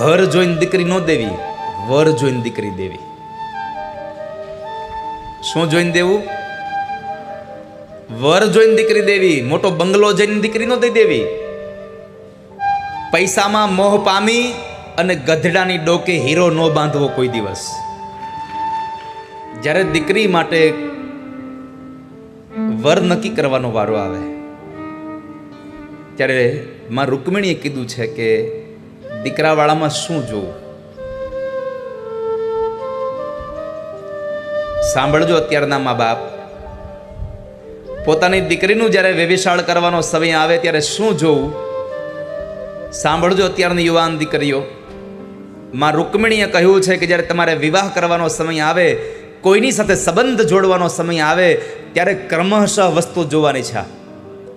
ઘર જોઈને દીકરી ન દેવી, વર જોઈને દીકરી દેવી. શું જોઈને દેવું? વર જોઈને દીકરી દેવી, મોટો બંગલો જોઈને દીકરી ન દઈ દેવી. પૈસામાં મોહ પામી અને ગધડાની ડોકે હીરો ન બાંધવો કોઈ દિવસ. જ્યારે દીકરી માટે વર નક્કી કરવાનો વારો આવે, ત્યારે માં રૂકમિણીએ કીધું છે કે દીકરાવાળામાં શું જોવું? સાંભળજો અત્યારના મા બાપ. પોતાની દીકરીનું જ્યારે વ્યવિશાળ કરવાનો સમય આવે ત્યારે શું જોવું? સાંભળજો અત્યારની યુવાન દીકરીઓ. માં રૂકમિણીએ કહ્યું છે કે જ્યારે તમારે વિવાહ કરવાનો સમય આવે, કોઈની સાથે સંબંધ જોડવાનો સમય આવે, ત્યારે ક્રમશઃ વસ્તુ જોવાની છે.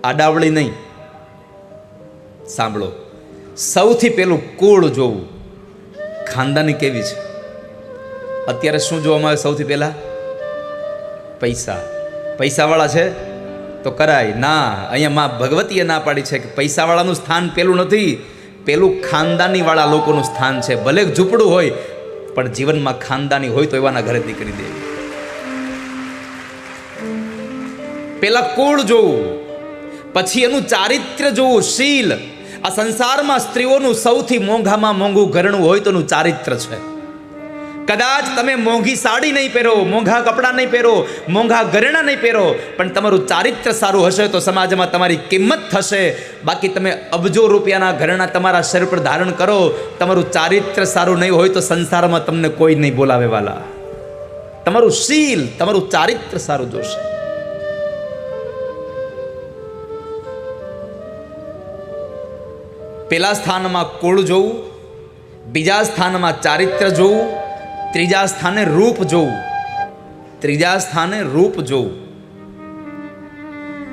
આડાવળી નહીં. સાંભળો. સૌથી પહેલું કુળ જોવું. ખાનદાની કેવી છે? અત્યારે શું જોવામાં આવે સૌથી પહેલા? પૈસા. પૈસાવાળા છે? તો કરાય. ના, અહીંયા માં ભગવતીએ ના પાડી છે કે પૈસાવાળાનું સ્થાન પેલું નથી. પેલું ખાનદાનીવાળા લોકોનું સ્થાન છે. ભલે ઝૂંપડું હોય, પણ જીવનમાં ખાનદાની હોય તો એવાના ઘરે નીકળી દે. પેલા કુળ જોવું. પછી એનું ચારિત્ર્ય જોવું. શીલ. આ સંસારમાં સ્ત્રીઓનું સૌથી મોંઘામાં મોંઘું ઘરણું હોય તો એનું ચારિત્ર્ય છે. કદાચ તમે મોંઘી સાડી નહીં પહેરો, મોંઘા કપડાં નહીં પહેરો, મોંઘા ઘરેણાં નહીં પહેરો, પણ તમારું ચારિત્ર્ય સારું હશે તો સમાજમાં તમારી કિંમત થશે. બાકી તમે અબજો રૂપિયાના ઘરેણાં તમારા શરીર પર ધારણ કરો, તમારું ચારિત્ર્ય સારું નહીં હોય તો સંસારમાં તમને કોઈ નહીં બોલાવે વાલા. તમારું શીલ, તમારું ચારિત્ર્ય સારું જોશે. પેલા સ્થાનમાં કુળ જોવું, બીજા સ્થાનમાં ચારિત્ર્ય જોવું, ત્રીજા સ્થાને રૂપ જોવું, ત્રીજા સ્થાને રૂપ જોવું.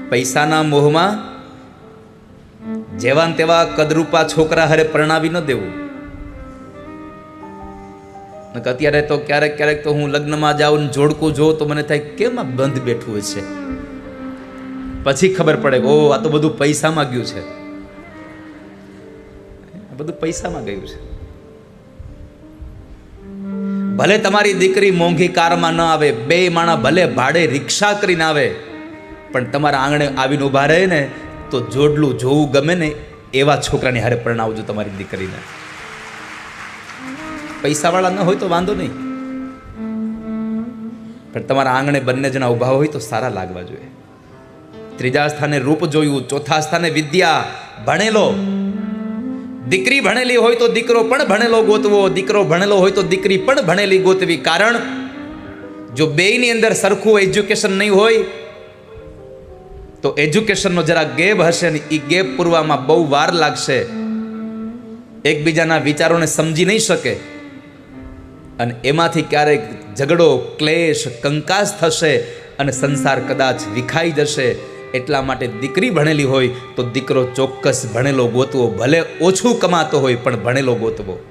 પૈસાના મોહમાં જેવા તેવા કદરૂપા છોકરા હરે પરણાવી ન દેવું. અત્યારે તો ક્યારેક ક્યારેક તો હું લગ્નમાં જાઉં જોડકું જોઉં તો મને થાય, કેમ બંધ બેઠું છે? પછી ખબર પડે કે ઓ આ તો બધું પૈસામાં ગયું છે. બધું પૈસામાં ગયું છે. ભલે તમારી દીકરી મોંઘી કારમાં ન આવે, બે માણા ભલે ભાડે રિક્ષા કરીને આવે, પણ તમારા આંગણે આવીને ઊભા રહે ને, તો જોડલું જોવું ગમે ને, એવા છોકરાની હારે પરણાવજો તમારી દીકરીને. પૈસાવાળા ન હોય તો વાંધો નહીં. પણ તમારા આંગણે બંને જણા ઊભા હોય તો સારા લાગવા જોઈએ. ત્રીજા સ્થાને રૂપ જોયું, ચોથા સ્થાને વિદ્યા, ભણેલો દીકરી ભણેલી હોય તો દીકરો પણ ભણેલો ગોતવો. દીકરો ભણેલો હોય તો દીકરી પણ ભણેલી ગોતવી. કારણ, જો બેયની અંદર સરખું એજ્યુકેશન નહીં હોય, તો એજ્યુકેશનનો જરા ગેપ હશે ને એ ગેપ પૂરવામાં બહુ વાર લાગશે. એકબીજાના વિચારોને સમજી નહીં શકે. અને એમાંથી ક્યારેક ઝઘડો, ક્લેશ, કંકાસ થશે અને સંસાર કદાચ વિખાઈ જશે. એટલા માટે દીકરી ભણેલી હોય તો દીકરો ચોક્કસ ભણેલો ગોતવો, ભલે ઓછું કમાતો હોય પણ ભણેલો ગોતવો.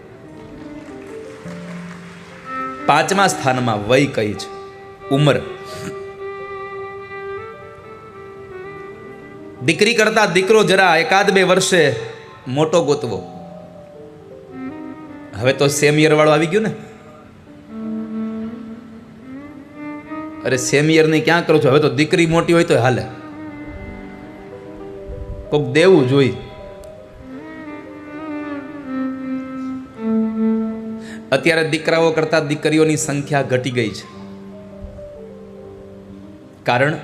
પાંચમા સ્થાનમાં વય કઈ છે? ઉંમર. દીકરી કરતા દીકરો જરા એકાદ બે વર્ષે મોટો ગોતવો. હવે તો સેમ યર વાળો આવી ગયું ને. અરે સેમ યરની ક્યાં કરો છો? હવે તો દીકરી મોટી હોય તો હાલે. કોક દેવું જોઈ. અત્યારે દીકરાઓ કરતા દીકરીઓની સંખ્યા ઘટી ગઈ છે. કારણ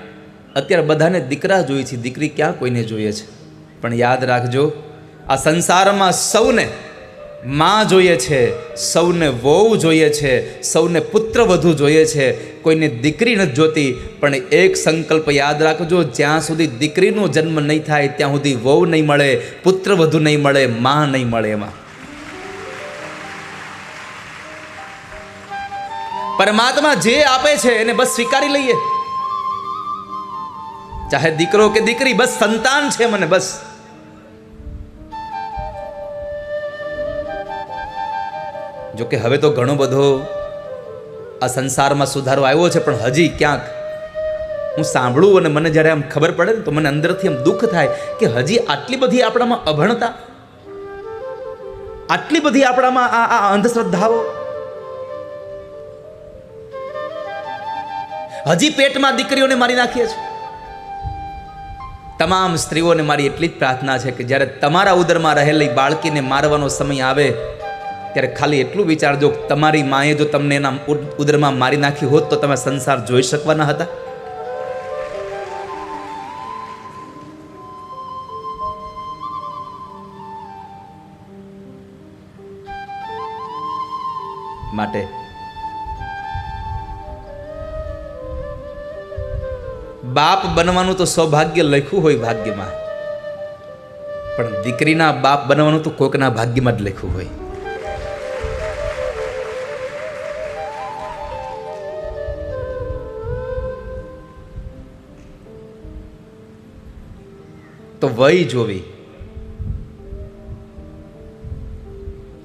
અત્યારે બધાને દીકરા જોઈએ છે, દીકરી ક્યાં કોઈને જોઈએ છે? પણ યાદ રાખજો, આ સંસારમાં સૌને માં જોઈએ છે, સૌને વહુ જોઈએ છે, સૌને પુત્ર વધુ જોઈએ છે કોઈને દીકરી નથી જોતી, પણ એક સંકલ્પ યાદ રાખજો, જ્યાં સુધી દીકરીનો જન્મ નહીં થાય, ત્યાં સુધી વહુ નહીં મળે, પુત્ર વધુ નહીં મળે, માં નહીં મળે એમાં. પરમાત્મા જે આપે છે, એને બસ સ્વીકારી લઈએ. ચાહે દીકરો કે દીકરી, બસ સંતાન છે મને બસ. જો કે હવે તો ઘણો બધો આ સંસારમાં સુધારો આવ્યો છે, પણ હજી ક્યાંક? હું સાંભળું અને મને જ્યારે આમ ખબર પડે ને, તો મને અંદરથી આમ દુઃખ થાય કે હજી આટલી બધી આપણામાં અભણતા? આટલી બધી આપણામાં આ આ અંધશ્રદ્ધાઓ? હજી પેટમાં દીકરીઓને મારી નાખીએ છીએ? તમામ સ્ત્રીઓને મારી એટલી જ પ્રાર્થના છે કે જ્યારે તમારા ઉદરમાં રહેલી બાળકીને મારવાનો સમય આવે ત્યારે ખાલી એટલું વિચારજો, તમારી માએ જો તમને એના ઉદ- ઉદરમાં મારી નાખી હોત તો તમે સંસાર જોઈ શકવાના હતા? માટે બાપ બનવાનું તો સૌભાગ્ય લખ્યું હોય ભાગ્યમાં, પણ દીકરીના બાપ બનવાનું તો કોકના ભાગ્યમાં જ લખ્યું હોય. તો વય જોવી.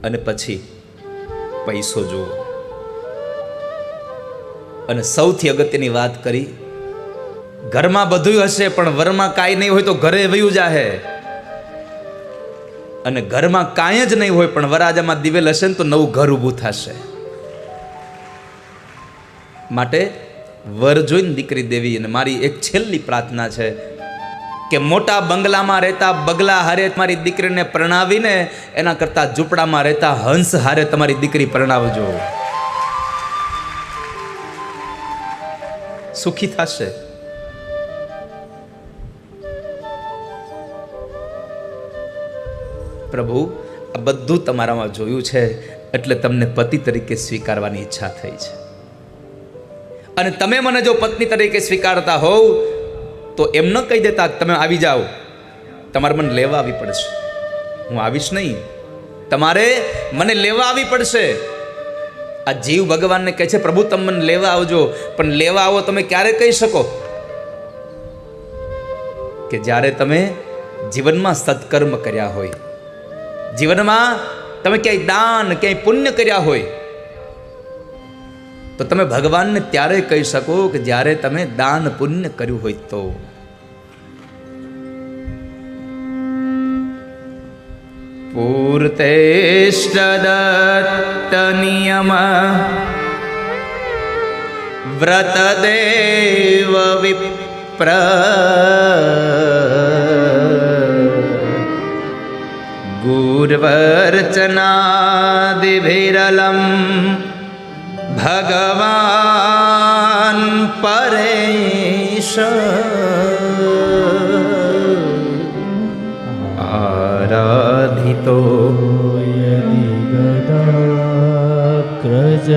અને પછી પૈસો જોવો અને સૌથી અગત્યની વાત કરી, ઘરમાં બધું હશે, પણ વરમાં કાંઈ નહીં હોય તો ઘરે વયું જાહે. અને ઘરમાં કાંઈ જ નહીં હોય, પણ વરાજામાં દિવેલ હશે ને તો નવું ઘર ઊભું થશે. માટે વર જોઈને દીકરી દેવી અને મારી એક છેલ્લી પ્રાર્થના છે કે મોટા બંગલામાં રહેતા બગલા હારે તમારી દીકરીને પરણાવીને એના કરતા ઝૂંપડામાં રહેતા હંસ હારે તમારી દીકરી પરણાવજો. સુખી થશે. પ્રભુ, આ બધું તમારામાં જોયું છે એટલે તમને પતિ તરીકે સ્વીકારવાની ઈચ્છા થઈ છે. અને તમે મને જો પત્ની તરીકે સ્વીકારતા હોવ તો એમ ન કહી દેતા તમે આવી જાઓ. તમારે મને લેવા આવી પડશે. હું આવીશ નહીં. તમારે મને લેવા આવી પડશે. આ જીવ ભગવાનને કહે છે, પ્રભુ, તમે મને લેવા આવજો. પણ લેવા આવો તમે ક્યારે કહી શકો? કે જ્યારે તમે જીવનમાં સત્કર્મ કર્યા હોય, જીવનમાં તમે ક્યાંય દાન, ક્યાંય પુણ્ય કર્યા હોય તો તમે ભગવાનને ત્યારે કહી શકો કે જ્યારે તમે દાન પુણ્ય કર્યું હોય તો. પૂર્તેષ્ટદત્ત નિયમ વ્રતદેવ વિપ્ર. ગુર્વર્ચનાદિભિરલમ भगवान् परेश। आराधितो यदि गदा क्रज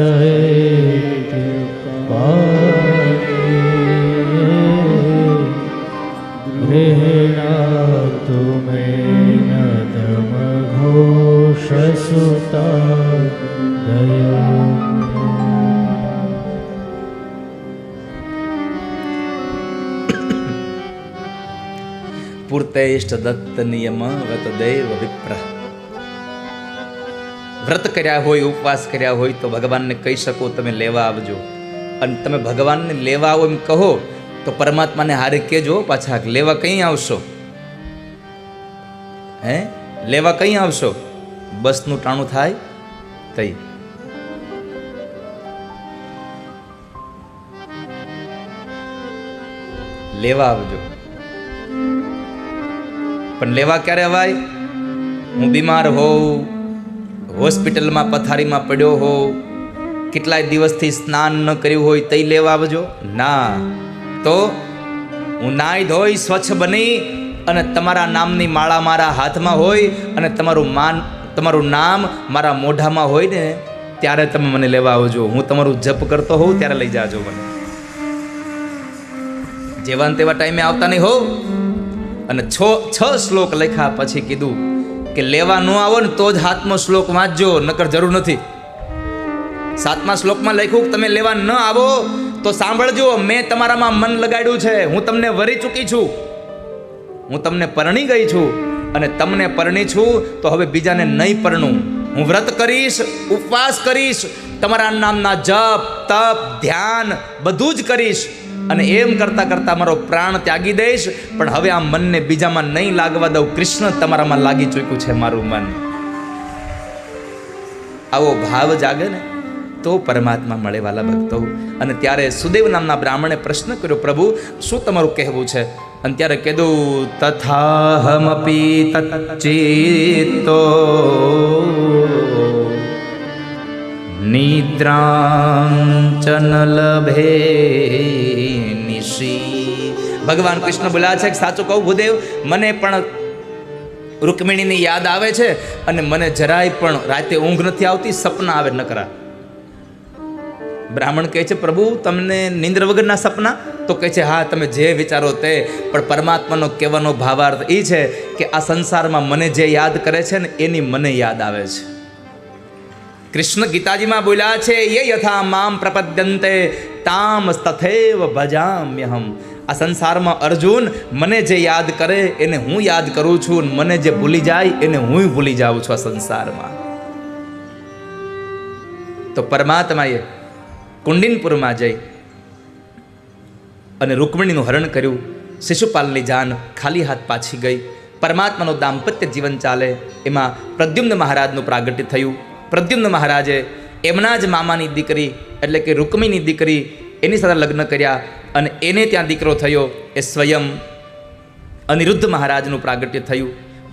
पृणा નિયમ વ્રતદેવ વિપ્ર વ્રત કર્યા હોય ઉપવાસ કર્યા હોય તો ભગવાનને કહી શકો તમે લેવા આવજો અને તમે ભગવાનને લેવા આવો એમ કહો તો પરમાત્માને હારે કહેજો પાછા લેવા કઈ આવશો હે લેવા કઈ આવશો બસનું ટાણું થાય તઈ લેવા આવજો પણ લેવા ક્યારે અવાય? હું બીમાર હોઉં, હોસ્પિટલમાં પથારીમાં પડ્યો હોઉં, કેટલાય દિવસથી સ્નાન ન કર્યું હોય તઈ લેવા આવજો? ના. તો હું નાઈ ધોઈ સ્વચ્છ બની અને તમારા નામની માળા મારા હાથમાં હોય અને તમારું માન, તમારું નામ મારા મોઢામાં હોય ને, ત્યારે તમે મને લેવા આવજો. હું તમારું જપ કરતો હોઉં ત્યારે લઈ જાજો મને. જેવા તેવા ટાઈમે આવતા નહીં હો. અને છ છ શ્લોક લખ્યા પછી કીધું કે લેવા ન આવો ને તો જ હાથમાં શ્લોક વાંચજો, નકર જરૂર નથી. સાતમા શ્લોકમાં લખ્યું તમે લેવા ન આવો તો સાંભળજો, મેં તમારામાં મન લગાડ્યું છે, હું તમને વરી ચૂકી છું. હું તમને પરણી ગઈ છું અને તમને પરણી છું, તો હવે બીજાને નહીં પરણું. હું વ્રત કરીશ, ઉપવાસ કરીશ, તમારા નામના જપ, તપ, ધ્યાન બધું જ કરીશ. અને એમ કરતાં કરતાં મારો પ્રાણ ત્યાગી દઈશ. પણ હવે આ મનને બીજામાં નહીં લાગવા દઉં. કૃષ્ણ તમારામાં લાગી ચૂક્યું છે મારું મન. આવો ભાવ જાગે ને, તો પરમાત્મા મળે વાલા ભક્તો. અને ત્યારે સુદેવ નામના બ્રાહ્મણે પ્રશ્ન કર્યો, પ્રભુ, શું તમારું કહેવું છે? અને ત્યારે કીધું, તથાહમપી તચ્ચેતો નિદ્રાંચન લભે નિશી ભગવાન કૃષ્ણ બોલ્યા છે કે સાચું કહું ભૂદેવ, મને પણ રૂકમિણીની યાદ આવે છે અને મને જરાય પણ રાતે ઊંઘ નથી આવતી, સપના આવે નકરા. બ્રાહ્મણ કહે છે, પ્રભુ, તમને નિંદ્ર વગરના સપના? તો કહે છે, હા, તમે જે વિચારો તે. પણ પરમાત્માનો કહેવાનો ભાવાર્થ એ છે કે આ સંસારમાં મને જે યાદ કરે છે ને એની મને યાદ આવે છે. કૃષ્ણ ગીતાજીમાં બોલ્યા છે એ યથા મામ પ્રપદ્યંતે, તામ તથેવ ભજામ્યહમ. આ સંસારમાં અર્જુન મને જે યાદ કરે એને હું યાદ કરું છું મને જે ભૂલી જાય એને હું ભૂલી જાઉં છું આ સંસારમાં. તો પરમાત્માએ કુંડિનપુરમાં જઈ અને રૂકમણીનું હરણ કર્યું. શિશુપાલની જાન ખાલી હાથ પાછી ગઈ. પરમાત્માનું દાંપત્ય જીવન ચાલે. એમાં પ્રદ્યુમ્ન મહારાજનું પ્રાગટ્ય થયું. પ્રદ્યુમ્ન મહારાજે એમના જ મામાની દીકરી એટલે કે રૂકમીની દીકરી એની સાથે લગ્ન કર્યા. અને એને ત્યાં દીકરો થયો એ સ્વયં અનિરુદ્ધ મહારાજનું પ્રાગટ્ય થયું.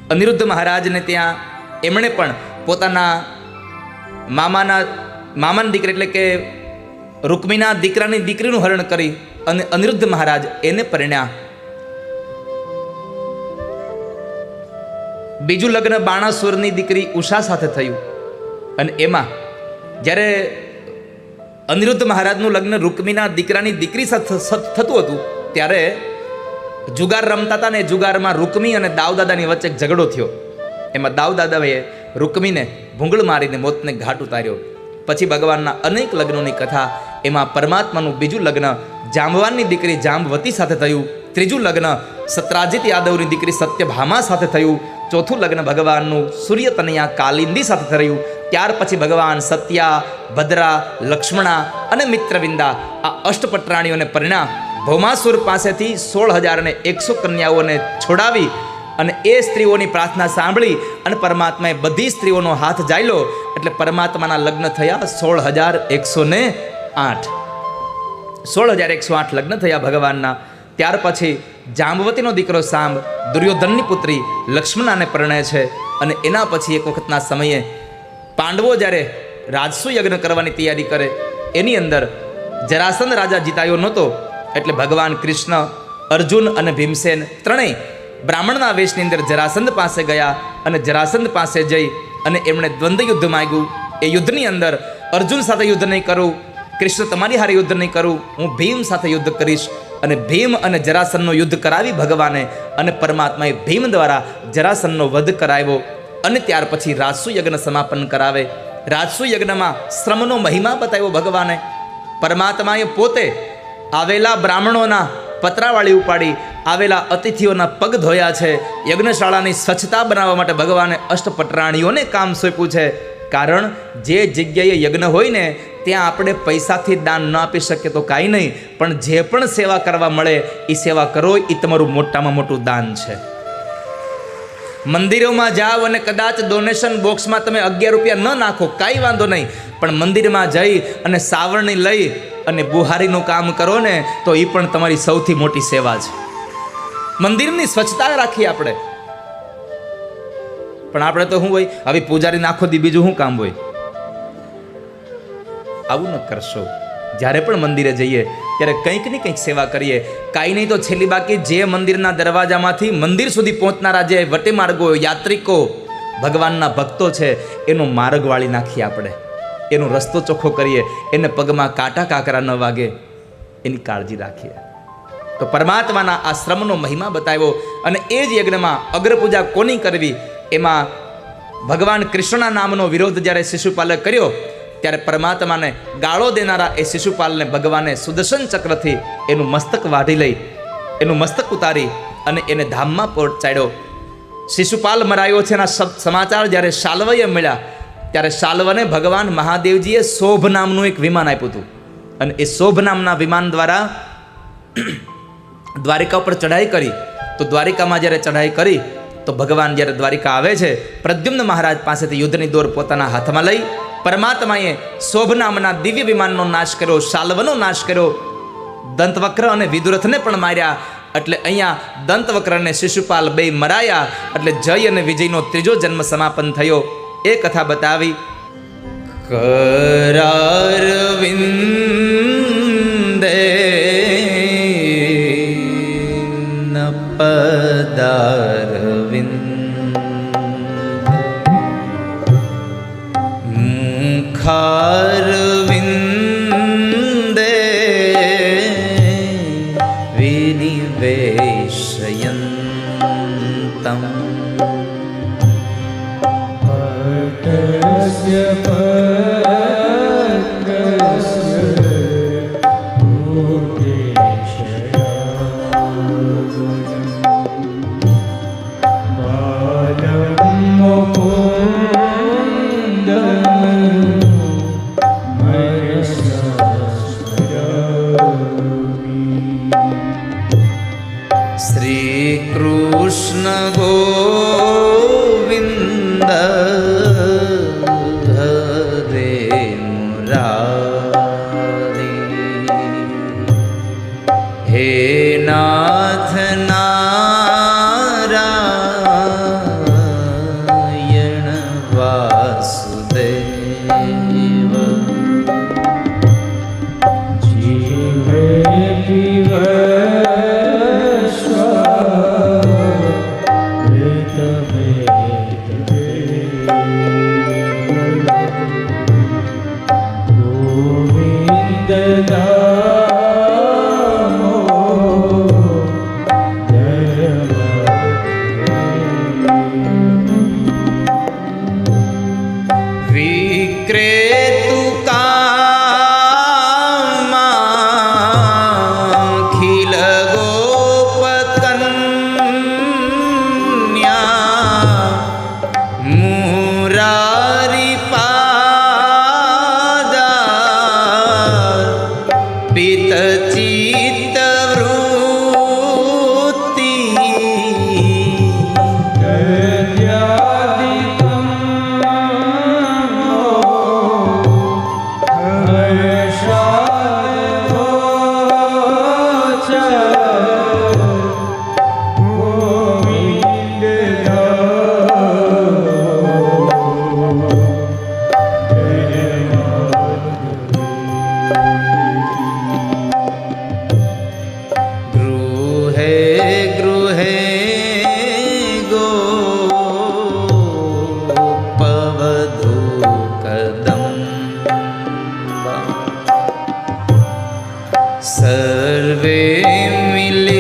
અનિરુદ્ધ મહારાજને ત્યાં એમણે પણ પોતાના મામાના, મામાની દીકરી એટલે કે રૂકમીના દીકરાની દીકરીનું હરણ કરી અને અનિરુદ્ધ મહારાજ એને પરણ્યા. બીજું લગ્ન બાણાસુરની દીકરી ઉષા સાથે થયું. અને એમાં જ્યારે અનિરુદ્ધ મહારાજનું લગ્ન રૂકમીના દીકરાની દીકરી થતું હતું. ત્યારે જુગાર રમતા હતા ને જુગારમાં રૂકમી અને દાવદાદાની વચ્ચે એક ઝઘડો થયો. એમાં દાવદાદાએ રૂકમીને ભૂંગળ મારીને મોતને ઘાટ ઉતાર્યો. પછી ભગવાનના અનેક લગ્નોની કથા, એમાં પરમાત્માનું બીજું લગ્ન જાંબવાનની દીકરી જાંબવતી સાથે થયું. ત્રીજું લગ્ન, સત્રાજીત યાદવની દીકરી સત્યભામા સાથે થયું. ચોથું લગ્ન ભગવાનનું સૂર્યતનયા કાલિંદી સાથે થયું. ત્યાર પછી ભગવાન સત્યા, ભદ્રા, લક્ષ્મણા અને મિત્રવિંદા આ અષ્ટપટરાણીઓને પરિણામ ભૌમાસુર પાસેથી સોળ હજાર અને એકસો કન્યાઓને છોડાવી અને એ સ્ત્રીઓની પ્રાર્થના સાંભળી અને પરમાત્માએ બધી સ્ત્રીઓનો હાથ જાયલો એટલે પરમાત્માના લગ્ન થયા સોળ હજાર એકસો ને આઠ. સોળ હજાર એકસો આઠ લગ્ન થયા ભગવાનના. ત્યાર પછી જાંબવતીનો દીકરો સાંભ દુર્યોધનની પુત્રી લક્ષ્મણાને પરણે છે અને એના પછી એક વખતના સમયે પાંડવો જ્યારે રાજસુ યજ્ઞ કરવાની તૈયારી કરે, એની અંદર જરાસંધ રાજા જીતાયો નહોતો, એટલે ભગવાન કૃષ્ણ, અર્જુન અને ભીમસેન ત્રણેય બ્રાહ્મણના વેશની અંદર જરાસંધ પાસે ગયા અને જરાસંધ પાસે જઈ અને એમણે દ્વંદ્વ યુદ્ધ માગ્યું. એ યુદ્ધની અંદર અર્જુન સાથે યુદ્ધ નહીં કરું, કૃષ્ણ તમારી હારે યુદ્ધ નહીં કરું, હું ભીમ સાથે યુદ્ધ કરીશ. અને ભીમ અને જરાસનનો યુદ્ધ કરાવી ભગવાને અને પરમાત્માએ ભીમ દ્વારા જરાસનનો વધ કરાવ્યો. અને ત્યાર પછી રાજસુ યજ્ઞ સમાપન કરાવે. રાજસુ યજ્ઞમાં શ્રમનો મહિમા બતાવ્યો ભગવાને. પરમાત્માએ પોતે આવેલા બ્રાહ્મણોના પતરાવાળી ઉપાડી આવેલા અતિથિઓના પગ ધોયા છે. યજ્ઞશાળાની સ્વચ્છતા બનાવવા માટે ભગવાને અષ્ટપટરાણીઓને કામ સોંપ્યું છે. કારણ જે જગ્યાએ યજ્ઞ હોય ને, ત્યાં આપણે પૈસાથી દાન ન આપી શકીએ તો કાંઈ નહીં. પણ જે પણ સેવા કરવા મળે એ સેવા કરો એ તમારું મોટામાં મોટું દાન છે. મંદિરોમાં જાઓ અને કદાચ ડોનેશન બોક્સમાં તમે અગિયાર રૂપિયા ન નાખો, કાંઈ વાંધો નહીં. પણ મંદિરમાં જઈ અને સાવરણી લઈ અને બુહારીનું કામ કરો ને, તો એ પણ તમારી સૌથી મોટી સેવા છે. મંદિરની સ્વચ્છતા રાખીએ આપણે. પણ આપણે તો શું હોય હવે પૂજારી નાખો દી બીજું શું કામ હોય? આવું ન કરશો. જ્યારે પણ મંદિરે જઈએ ત્યારે કંઈક ને કંઈક સેવા કરીએ. કાંઈ નહીં તો છેલ્લી બાકી જે મંદિરના દરવાજામાંથી મંદિર સુધી પહોંચનારા જે વટે માર્ગો, યાત્રિકો, ભગવાનના ભક્તો છે, એનો માર્ગ વાળી નાખીએ આપણે. એનો રસ્તો ચોખ્ખો કરીએ. એને પગમાં કાંટા કાંકરા ન વાગે. એની કાળજી રાખીએ. તો પરમાત્માના આ શ્રમનો મહિમા બતાવ્યો અને એ જ યજ્ઞમાં અગ્રપૂજા કોની કરવી? એમાં ભગવાન કૃષ્ણના નામનો વિરોધ જ્યારે શિશુપાલે કર્યો ત્યારે પરમાત્માને ગાળો દેનારા એ શિશુપાલને ભગવાને સુદર્શન ચક્રથી એનું મસ્તક વાઢી લઈ, એનું મસ્તક ઉતારી અને એને ધામમાં પહોંચાડ્યો. શિશુપાલ મરાયો છે એના સમાચાર જ્યારે શાલ્વએ મળ્યા, ત્યારે શાલ્વને ભગવાન મહાદેવજીએ શોભ નામનું એક વિમાન આપ્યું હતું. અને એ શોભ નામના વિમાન દ્વારા દ્વારિકા ઉપર ચઢાઈ કરી. તો દ્વારિકામાં જ્યારે ચઢાઈ કરી, તો ભગવાન જ્યારે દ્વારિકા આવે છે, પ્રદ્યુમ્ન મહારાજ પાસેથી યુદ્ધની દોર પોતાના હાથમાં લઈ પરમાત્માએ શોભ નામના દિવ્ય વિમાનનો નાશ કર્યો, શાલ્વનો નાશ કર્યો. દંતવક્ર અને વિદુરથને પણ માર્યા. એટલે અહીંયા દંતવક્ર અને શિશુપાલ બે મરાયા. એટલે જય અને વિજયનો ત્રીજો જન્મ સમાપન થયો. એ કથા બતાવી. કરારવિંદે वेशयन्तम् पटस्य सर्वे मिलित्वा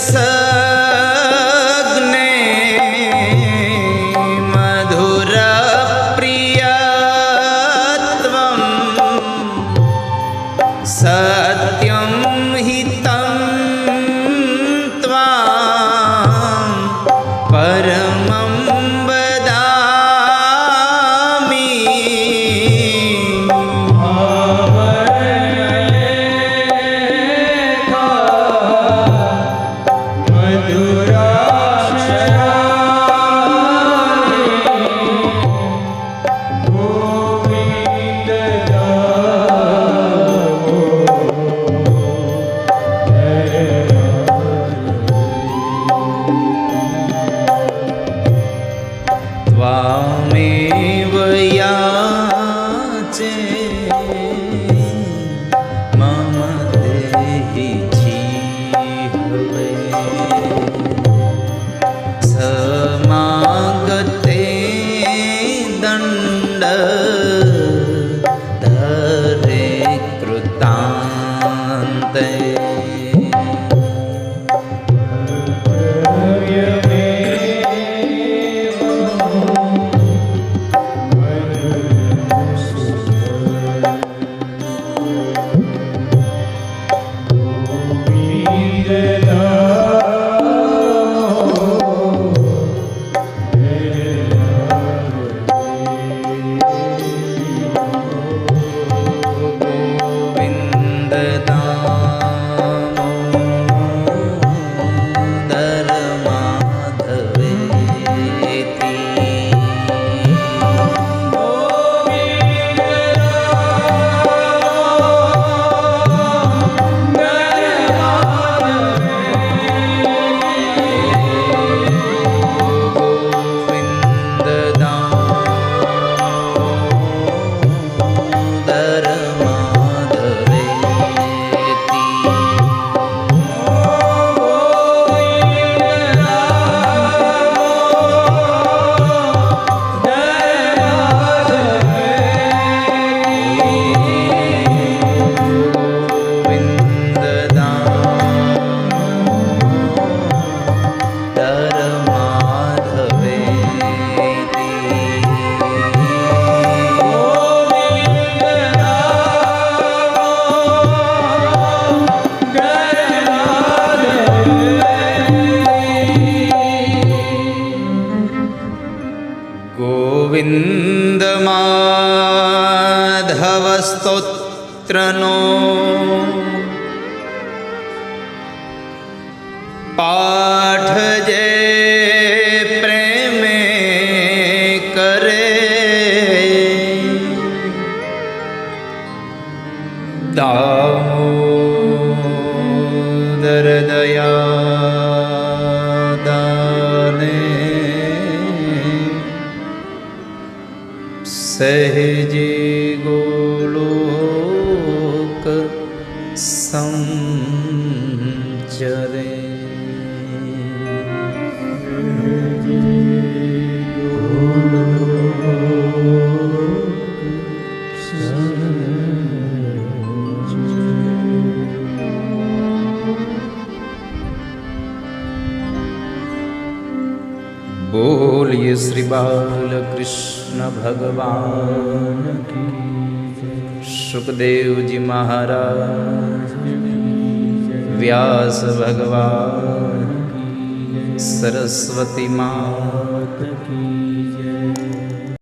coração. वामेवया સહેજી ભગવાન સુખદેવજી મહારાજ વ્યાસ ભગવાન સરસ્વતી મા